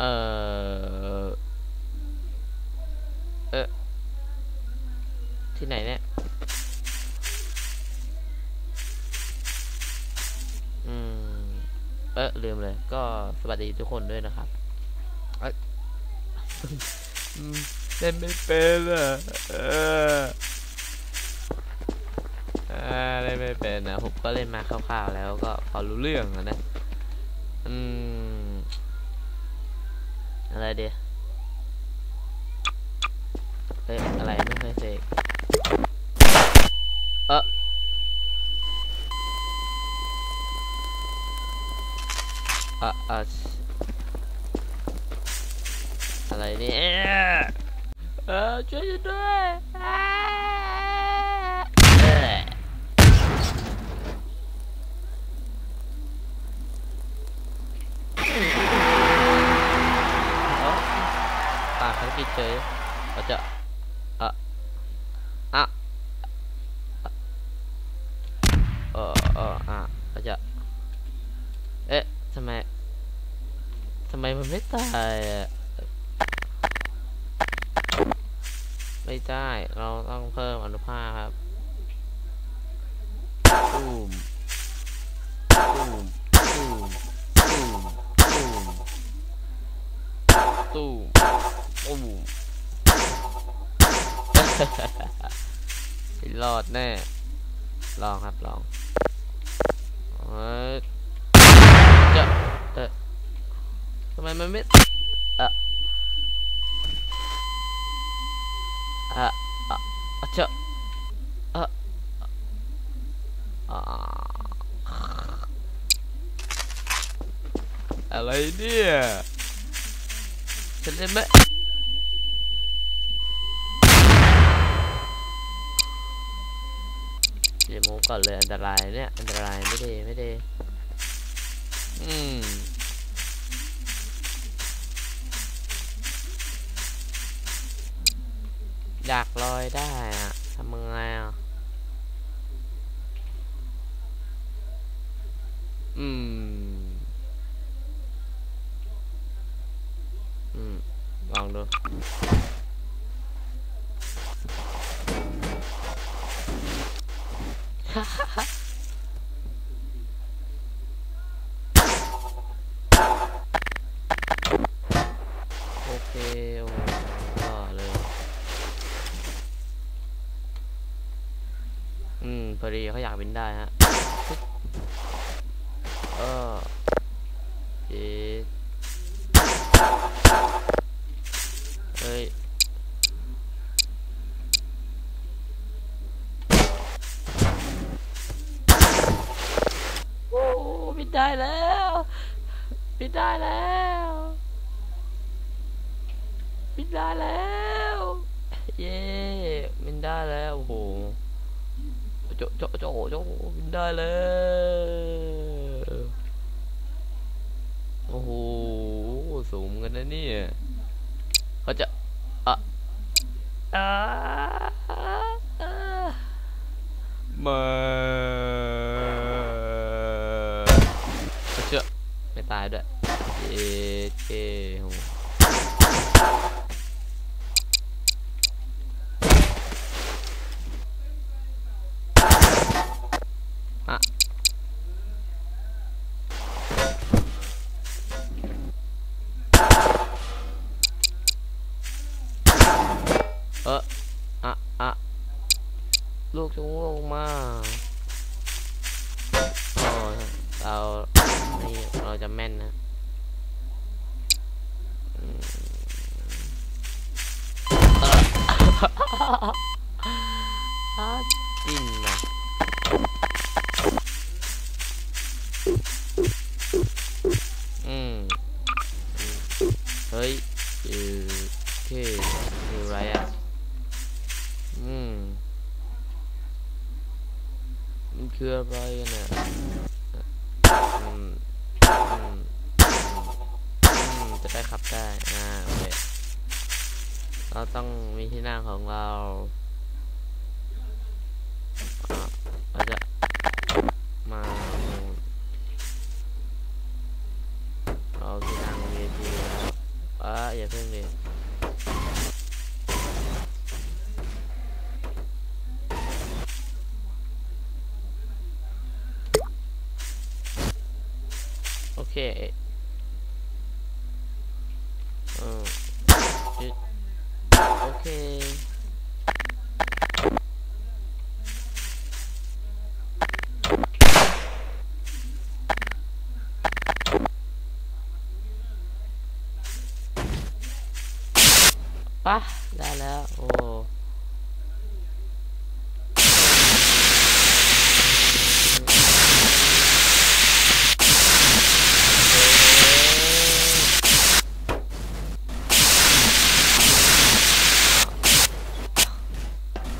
เออเออที่ไหนเนี่ยอืมเออลืมเลย ก็สวัสดีทุกคนด้วยนะครับเออเล่นไม่เป็นอะเอออ่าเล่นไม่เป็นนะผมก็เล่นมาคร่าวๆแล้วก็พอรู้เรื่องนะอืม อะไรเดียเอ้ยอะไรไม่เคยเสกเอออะอะอะไรเนี่ยเออช่วยฉันด้วยอ่าเอ้ยเอ้าปากภารกิจเฉยเราจะอะ อะเออเอออะเราจะ เอ๊ะทำไมทำไมมันไม่ตายอะไม่ได้เราต้องเพิ่มอนุภาคครับตูมตูมตูมตูมตูมตูมตูมไม่ รอดแน่ ลองครับลองเอ้ยจะเออทำไมมันไม่อะอะอะอเจาอะอะอะไรเนี่ยฉันเล่นไม่ เดี๋ยวมูฟก่อนเลยอันตรายเนี่ยอันตรายไม่ดีไม่ดีอืมอยากลอยได้อะทำยังไงอะอืม อืม ลองดู โอเค โอ้ก็เลย อืม พอดีเขาอยากบินได้ฮะ เออ ได้แล้วบินได้แล้วบินได้แล้ว เย้บินได้แล้วโอ้โหโจโจโจโจบินได้แล้วโอ้โหสูงกันนะเนี่ยเขาจะอะอ่ามา ไม่ตายด้วยเย้เก้โหอะเอออะอะลูกจงลงมา จะแม่นนะจิ้นนะอืม เฮ้ยเออโอเคอยู่ไรอะ อืม มันคืออะไรกันเนี่ย ได้ขับได้ อ่าโอเคเราต้องมีที่นั่งของเราอาเราจะมาเอาที่นั่ง VIP แล้วอย่าเพิ่งเลยโอเคเออยึดโอเค ปะได้แล้ว โอ้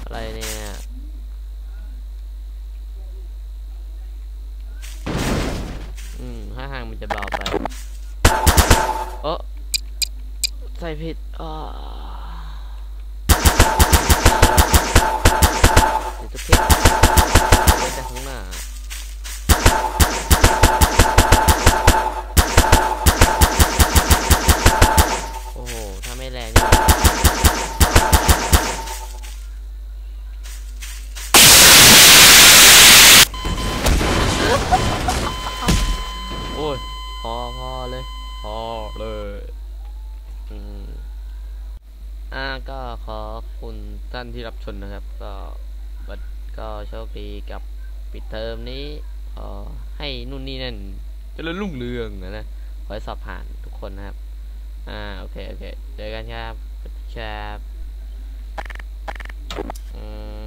อะไรเนี่ยอืมห่างมันจะเบาไปโอ้ใส่ผิดอ่า อ่าก็ขอบคุณท่านที่รับชมนะครับ ก็บัดก็โชคดีกับปิดเทอมนี้ขอให้นู่นนี่นั่นเจริญรุ่งเรืองนะนะขอให้สอบผ่านทุกคนนะครับ อ่าโอเคโอเคเจอกันครับครับอืม